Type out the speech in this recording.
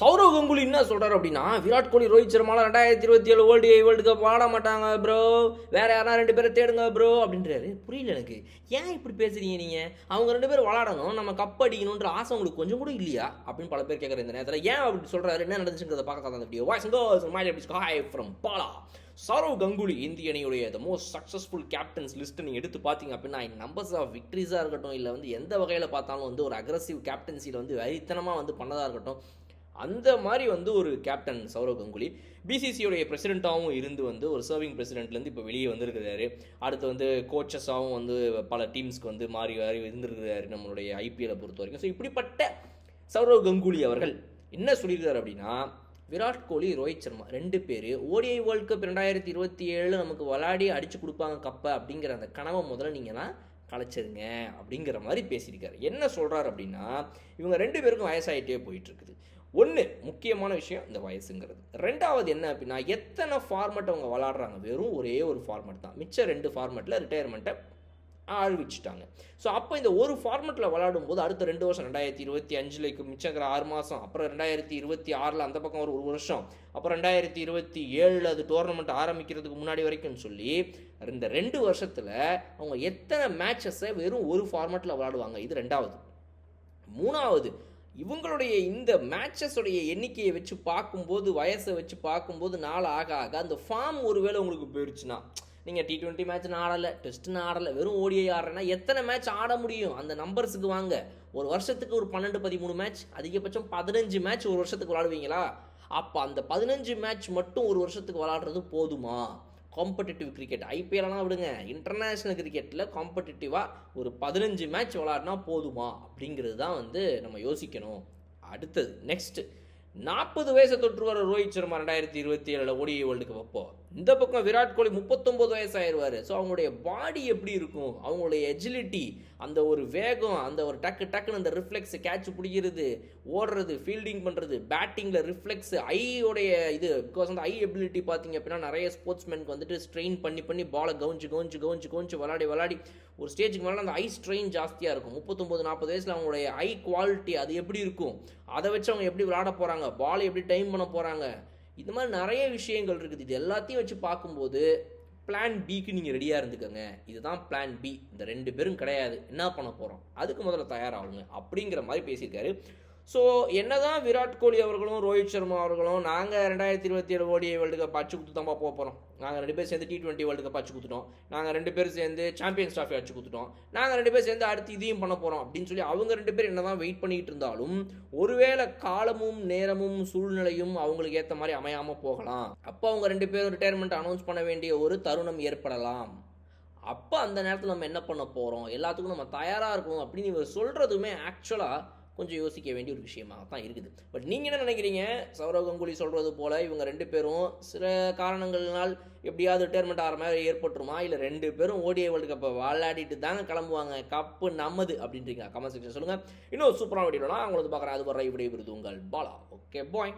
சௌரவ் கங்குலி என்ன சொல்கிறார் அப்படின்னா விராட் கோலி ரோஹித் சர்மாலாம் ரெண்டாயிரத்தி இருபத்தி ஏழு வேர்ல்டு வேர்ல்டு கப் ஆட மாட்டாங்க ப்ரோ வேற யாரா ரெண்டு பேரை தேடுங்க ப்ரோ அப்படின்றாரு. புரியல எனக்கு. ஏன் இப்படி பேசுறீங்க நீங்கள் அவங்க ரெண்டு பேரும் விளாடணும் நம்ம கப் அடிக்கணுன்ற ஆசை உங்களுக்கு கொஞ்சம் கூட இல்லையா? அப்படின்னு பல பேர் கேட்குற இந்த நேரத்தில். ஏன் அப்படி சொல்கிறாரு என்ன நடந்துச்சுங்கிறத பார்க்க அந்த video voice goes my hi from Bala Sourav Ganguly இந்திய அணியுடைய the most successful captains list நீங்கள் எடுத்து பார்த்தீங்க அப்படின்னா நம்பர்ஸ் ஆஃப் விக்ட்ரிஸாக இருக்கட்டும் இல்லை வந்து எந்த வகையில் பார்த்தாலும் வந்து ஒரு அக்ரஸிவ் கேப்டன்சியில் வந்து வரித்தனமாக வந்து பண்ணதாக இருக்கட்டும் அந்த மாதிரி வந்து ஒரு கேப்டன் சௌரவ் கங்குலி பிசிசியோடைய பிரசிடெண்ட்டாகவும் இருந்து வந்து ஒரு சர்விங் பிரசிடென்ட்லேருந்து இப்போ வெளியே வந்திருக்கிறாரு. அடுத்து வந்து கோச்சஸாகவும் வந்து பல டீம்ஸ்க்கு வந்து மாறி மாறி இருந்திருக்கிறாரு நம்மளுடைய ஐபிஎல்லை பொறுத்த வரைக்கும். ஸோ இப்படிப்பட்ட சௌரவ் கங்குலி அவர்கள் என்ன சொல்லியிருக்காரு அப்படின்னா விராட் கோலி ரோஹித் சர்மா ரெண்டு பேர் ஓடிஐ வேர்ல்ட் கப் ரெண்டாயிரத்தி இருபத்தி ஏழு நமக்கு விளாடி அடிச்சு கொடுப்பாங்க கப்பை அப்படிங்கிற அந்த கனவை முதல்ல நீங்கள்லாம் கலைச்சிருங்க அப்படிங்கிற மாதிரி பேசியிருக்காரு. என்ன சொல்கிறாரு அப்படின்னா இவங்க ரெண்டு பேருக்கும் வயசாயிட்டே போயிட்டுருக்குது ஒன்று முக்கியமான விஷயம் இந்த வயசுங்கிறது. ரெண்டாவது என்ன அப்படின்னா எத்தனை ஃபார்மெட் அவங்க விளாட்றாங்க வெறும் ஒரே ஒரு ஃபார்மெட் தான். மிச்சம் ரெண்டு ஃபார்மெட்டில் ரிட்டையர்மெண்ட்டை ஆழ்விச்சிட்டாங்க. ஸோ அப்போ இந்த ஒரு ஃபார்மெட்டில் விளாடும் போது அடுத்த ரெண்டு வருஷம் ரெண்டாயிரத்தி இருபத்தி அஞ்சில் மிச்சங்கிற ஆறு மாதம் அப்புறம் ரெண்டாயிரத்தி இருபத்தி ஆறில் அந்த பக்கம் ஒரு ஒரு வருஷம் அப்புறம் ரெண்டாயிரத்தி இருபத்தி ஏழில் அது டோர்னமெண்ட் ஆரம்பிக்கிறதுக்கு முன்னாடி வரைக்கும் சொல்லி இந்த ரெண்டு வருஷத்தில் அவங்க எத்தனை மேட்சஸை வெறும் ஒரு ஃபார்மெட்டில் விளாடுவாங்க இது ரெண்டாவது. மூணாவது இவங்களுடைய இந்த மேட்சஸுடைய எண்ணிக்கையை வச்சு பார்க்கும்போது வயசை வச்சு பார்க்கும்போது நாள் ஆக ஆக அந்த ஃபார்ம் ஒருவேளை உங்களுக்கு போயிடுச்சுன்னா நீங்கள் டி ட்வெண்ட்டி மேட்ச் ஆடலை டெஸ்ட்னு ஆடலை வெறும் ஓடிஐ ஆடுறேன்னா எத்தனை மேட்ச் ஆட முடியும்? அந்த நம்பர்ஸுக்கு வாங்க. ஒரு வருஷத்துக்கு ஒரு பன்னெண்டு பதிமூணு மேட்ச் அதிகபட்சம் பதினஞ்சு மேட்ச் ஒரு வருஷத்துக்கு விளாடுவீங்களா? அப்போ அந்த பதினஞ்சு மேட்ச் மட்டும் ஒரு வருஷத்துக்கு விளாடுறது போதுமா? காம்படிட்டிவ் கிரிக்கெட் ஐபிஎல்லாம் விடுங்க. இன்டர்நேஷ்னல் கிரிக்கெட்டில் காம்படிட்டிவாக ஒரு பதினஞ்சு மேட்ச் விளாட்னா போதுமா? அப்படிங்கிறது தான் வந்து நம்ம யோசிக்கணும். அடுத்தது நெக்ஸ்ட்டு நாற்பது வயசை தொற்று வர ரோஹித் சர்மா ரெண்டாயிரத்தி இருபத்தி ஏழில் ஓடிஐ வேர்ல்டு கப் அப்போ இந்த பக்கம் விராட் கோலி முப்பத்தொம்போது வயசாயிருவார். ஸோ அவங்களுடைய பாடி எப்படி இருக்கும்? அவங்களுடைய எஜிலிட்டி அந்த ஒரு வேகம் அந்த ஒரு டக்கு டக்குன்னு அந்த ரிஃப்ளெக்ஸ் கேட்ச் பிடிக்கிறது ஓடுறது ஃபீல்டிங் பண்ணுறது பேட்டிங்கில் ரிஃப்ளெக்ஸ் ஐயோடைய இது பிகாஸ் அந்த ஐ எபிலிட்டி பார்த்தீங்க அப்படின்னா நிறைய ஸ்போர்ட்ஸ்மேனுக்கு வந்துட்டு ஸ்ட்ரெயின் பண்ணி பண்ணி பாலை கவுஞ்சு கவுஞ்சு கவுஞ்சு கவுஞ்சு விளாடி விளாடி ஒரு ஸ்டேஜுக்கு மேலே அந்த ஐ ஸ்ட்ரெயின் ஜாஸ்தியாக இருக்கும். முப்பத்தொம்போது நாற்பது வயசில் அவங்களுடைய ஐ குவாலிட்டி அது எப்படி இருக்கும்? அதை வச்சு அவங்க எப்படி விளாட போகிறாங்க பால் எப்படி டைம் பண்ண போகிறாங்க இந்த மாதிரி நிறைய விஷயங்கள் இருக்குது. இது எல்லாத்தையும் வச்சு பார்க்கும்போது பிளான் பிக்கு நீங்கள் ரெடியாக இருந்துக்கோங்க. இதுதான் பிளான் பி இந்த ரெண்டு பேரும் கிடையாது. என்ன பண்ண போகிறோம் அதுக்கு முதல்ல தயாராகுங்க. அப்படிங்கிற மாதிரி பேசியிருக்காரு. ஸோ என்னதான் விராட் கோலி அவர்களும் ரோஹித் சர்மா அவர்களும் நாங்கள் ரெண்டாயிரத்தி இருபத்தி ஏழு ஓடிஐ வேர்ல்டு கப் அச்சு கொடுத்து தான் போக போகிறோம் நாங்கள் ரெண்டு பேர் சேர்ந்து டி டுவெண்ட்டி வேர்ல்டு கப் அச்சு கொடுத்துட்டோம். நாங்கள் ரெண்டு பேர் சேர்ந்து சாம்பியன்ஸ் ட்ராஃபி அச்சு கொடுத்துட்டோம். நாங்கள் ரெண்டு பேர் சேர்ந்து அடுத்து இதையும் பண்ண போகிறோம் அப்படின்னு சொல்லி அவங்க ரெண்டு பேர் என்னதான் வெயிட் பண்ணிகிட்டு இருந்தாலும் ஒருவேளை காலமும் நேரமும் சூழ்நிலையும் அவங்களுக்கு ஏற்ற மாதிரி அமையாமல் போகலாம். அப்போ அவங்க ரெண்டு பேரும் ரிட்டையர்மெண்ட் அனௌன்ஸ் பண்ண வேண்டிய ஒரு தருணம் ஏற்படலாம். அப்போ அந்த நேரத்தில் நம்ம என்ன பண்ண போகிறோம் எல்லாத்துக்கும் நம்ம தயாராக இருக்கணும் அப்படின்னு இவர் சொல்கிறதுமே ஆக்சுவலாக கொஞ்சம் யோசிக்க வேண்டிய ஒரு விஷயமாக தான் இருக்குது. பட் நீங்கள் என்ன நினைக்கிறீங்க? சௌரவ் கங்குலி சொல்கிறது போல் இவங்க ரெண்டு பேரும் சில காரணங்கள்னால் எப்படியாவது ரிட்டையர்மெண்ட் ஆகிற மாதிரி ஏற்பட்டுருமா? இல்லை ரெண்டு பேரும் ஓடிஐ வேர்ல்டு கப்பை விளையாடிட்டு தாங்க கிளம்புவாங்க. கப்பு நம்மது அப்படின்றீங்க கமெண்ட் செக்ஷன் சொல்லுங்கள் இன்னும் சூப்பரான வீடியோலாம் அவங்களுக்கு பார்க்குறேன். அது வர இப்படி விருது உங்கள் பாலா. Okay bye